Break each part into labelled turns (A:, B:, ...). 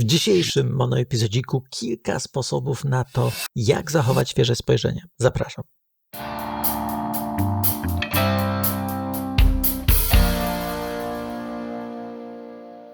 A: W dzisiejszym monoepizodziku kilka sposobów na to, jak zachować świeże spojrzenie. Zapraszam.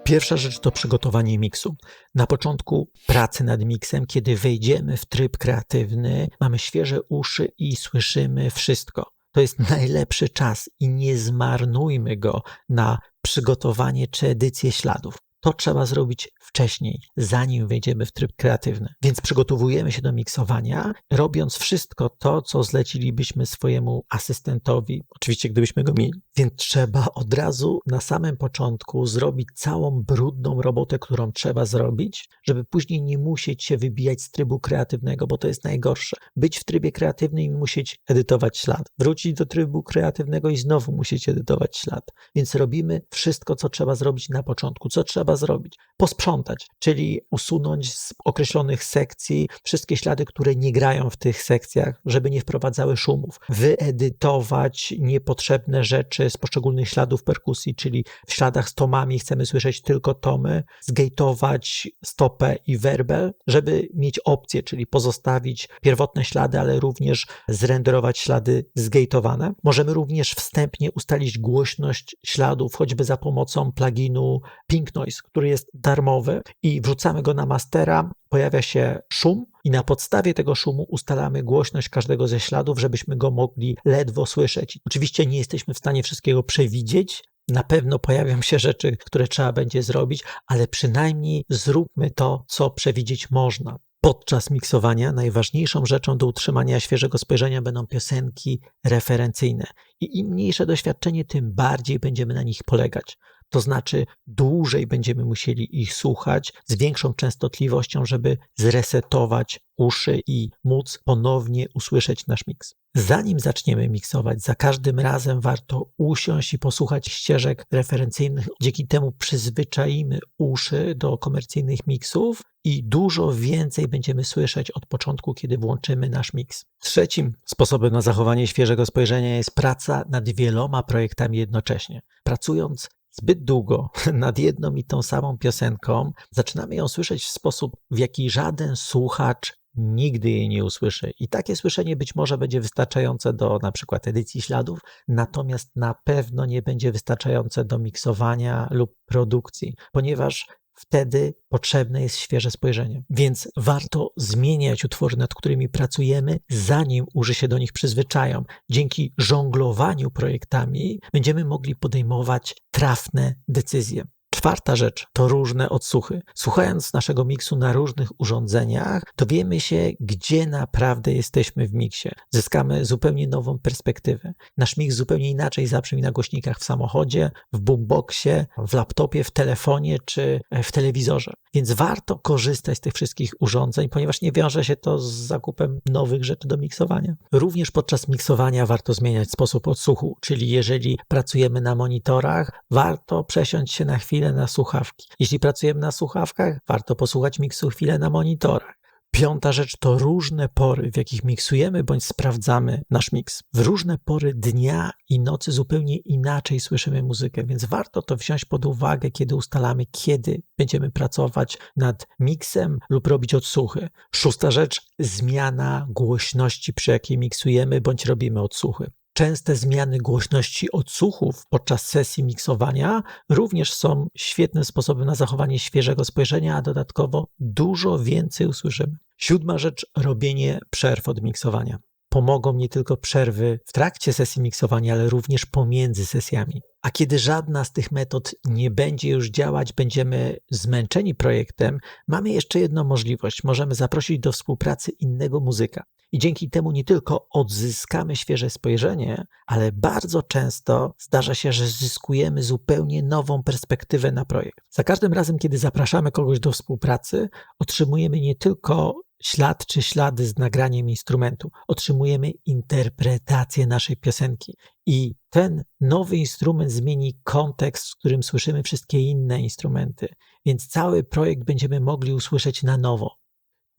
A: Pierwsza rzecz to przygotowanie miksu. Na początku pracy nad miksem, kiedy wejdziemy w tryb kreatywny, mamy świeże uszy i słyszymy wszystko. To jest najlepszy czas i nie zmarnujmy go na przygotowanie czy edycję śladów. To trzeba zrobić wcześniej, zanim wejdziemy w tryb kreatywny. Więc przygotowujemy się do miksowania, robiąc wszystko to, co zlecilibyśmy swojemu asystentowi, oczywiście gdybyśmy go mieli. Więc trzeba od razu na samym początku zrobić całą brudną robotę, którą trzeba zrobić, żeby później nie musieć się wybijać z trybu kreatywnego, bo to jest najgorsze. Być w trybie kreatywnym i musieć edytować ślad. Wrócić do trybu kreatywnego i znowu musieć edytować ślad. Więc robimy wszystko, co trzeba zrobić na początku. Co trzeba zrobić? Posprzątać, czyli usunąć z określonych sekcji wszystkie ślady, które nie grają w tych sekcjach, żeby nie wprowadzały szumów. Wyedytować niepotrzebne rzeczy z poszczególnych śladów perkusji, czyli w śladach z tomami chcemy słyszeć tylko tomy, zgejtować stopę i werbel, żeby mieć opcję, czyli pozostawić pierwotne ślady, ale również zrenderować ślady zgejtowane. Możemy również wstępnie ustalić głośność śladów, choćby za pomocą pluginu Pink Noise, który jest darmowy i wrzucamy go na mastera, pojawia się szum i na podstawie tego szumu ustalamy głośność każdego ze śladów, żebyśmy go mogli ledwo słyszeć. Oczywiście nie jesteśmy w stanie wszystkiego przewidzieć, na pewno pojawią się rzeczy, które trzeba będzie zrobić, ale przynajmniej zróbmy to, co przewidzieć można. Podczas miksowania najważniejszą rzeczą do utrzymania świeżego spojrzenia będą piosenki referencyjne. I im mniejsze doświadczenie, tym bardziej będziemy na nich polegać. To znaczy, dłużej będziemy musieli ich słuchać z większą częstotliwością, żeby zresetować uszy i móc ponownie usłyszeć nasz miks. Zanim zaczniemy miksować, za każdym razem warto usiąść i posłuchać ścieżek referencyjnych. Dzięki temu przyzwyczaimy uszy do komercyjnych miksów i dużo więcej będziemy słyszeć od początku, kiedy włączymy nasz miks. Trzecim sposobem na zachowanie świeżego spojrzenia jest praca nad wieloma projektami jednocześnie. Pracując zbyt długo nad jedną i tą samą piosenką, zaczynamy ją słyszeć w sposób, w jaki żaden słuchacz nigdy jej nie usłyszy. I takie słyszenie być może będzie wystarczające do na przykład edycji śladów, natomiast na pewno nie będzie wystarczające do miksowania lub produkcji, ponieważ wtedy potrzebne jest świeże spojrzenie. Więc warto zmieniać utwory, nad którymi pracujemy, zanim uży się do nich przyzwyczają. Dzięki żonglowaniu projektami będziemy mogli podejmować trafne decyzje. Czwarta rzecz to różne odsłuchy. Słuchając naszego miksu na różnych urządzeniach, dowiemy się, gdzie naprawdę jesteśmy w miksie. Zyskamy zupełnie nową perspektywę. Nasz miks zupełnie inaczej zabrzmi na głośnikach w samochodzie, w boomboxie, w laptopie, w telefonie czy w telewizorze. Więc warto korzystać z tych wszystkich urządzeń, ponieważ nie wiąże się to z zakupem nowych rzeczy do miksowania. Również podczas miksowania warto zmieniać sposób odsłuchu, czyli jeżeli pracujemy na monitorach, warto przesiąść się na chwilę na słuchawki. Jeśli pracujemy na słuchawkach, warto posłuchać miksu chwilę na monitorach. Piąta rzecz to różne pory, w jakich miksujemy bądź sprawdzamy nasz miks. W różne pory dnia i nocy zupełnie inaczej słyszymy muzykę, więc warto to wziąć pod uwagę, kiedy ustalamy, kiedy będziemy pracować nad miksem lub robić odsłuchy. Szósta rzecz zmiana głośności, przy jakiej miksujemy bądź robimy odsłuchy. Częste zmiany głośności odsłuchów podczas sesji miksowania również są świetnym sposobem na zachowanie świeżego spojrzenia, a dodatkowo dużo więcej usłyszymy. Siódma rzecz robienie przerw od miksowania. Pomogą nie tylko przerwy w trakcie sesji miksowania, ale również pomiędzy sesjami. A kiedy żadna z tych metod nie będzie już działać, będziemy zmęczeni projektem, mamy jeszcze jedną możliwość. Możemy zaprosić do współpracy innego muzyka. I dzięki temu nie tylko odzyskamy świeże spojrzenie, ale bardzo często zdarza się, że zyskujemy zupełnie nową perspektywę na projekt. Za każdym razem, kiedy zapraszamy kogoś do współpracy, otrzymujemy nie tylko ślad czy ślady z nagraniem instrumentu, otrzymujemy interpretację naszej piosenki. I ten nowy instrument zmieni kontekst, w którym słyszymy wszystkie inne instrumenty, więc cały projekt będziemy mogli usłyszeć na nowo.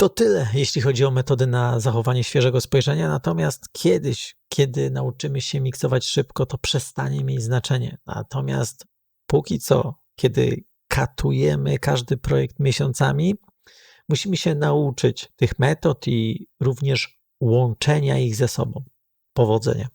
A: To tyle, jeśli chodzi o metody na zachowanie świeżego spojrzenia. Natomiast kiedyś, kiedy nauczymy się miksować szybko, to przestanie mieć znaczenie. Natomiast póki co, kiedy katujemy każdy projekt miesiącami, musimy się nauczyć tych metod i również łączenia ich ze sobą. Powodzenia.